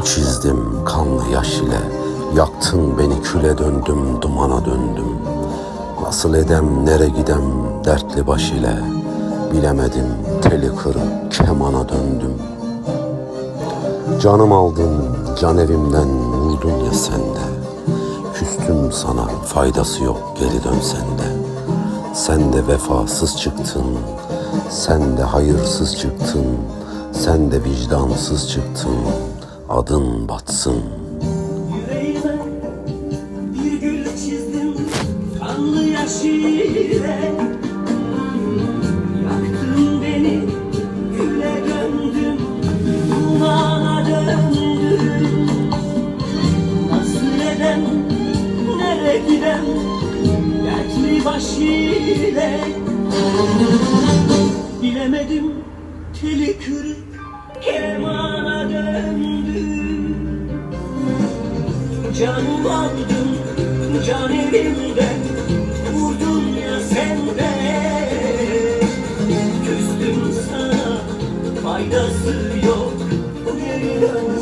çizdim kanlı yaş ile. Yaktın beni küle döndüm dumana döndüm. Nasıl edem nere gidem dertli baş ile. Bilemedim teli kırık kemana döndüm. Canım aldın can evimden vurdun ya sende. Küstüm sana faydası yok geri dönsen de Sen de vefasız çıktın Sen de hayırsız çıktın Sen de vicdansız çıktın Adın batsın. Yüreğime bir gül çizdim kanlı yaş ile Yaktın beni güle döndüm dumana döndüm. Nasıl edem nere gidem dertli baş ile? Bilemedim teli kırık kemana döndüm Canım aldın can evimden Vurdun ya sen de. Küstüm sana faydası yok Geri dön.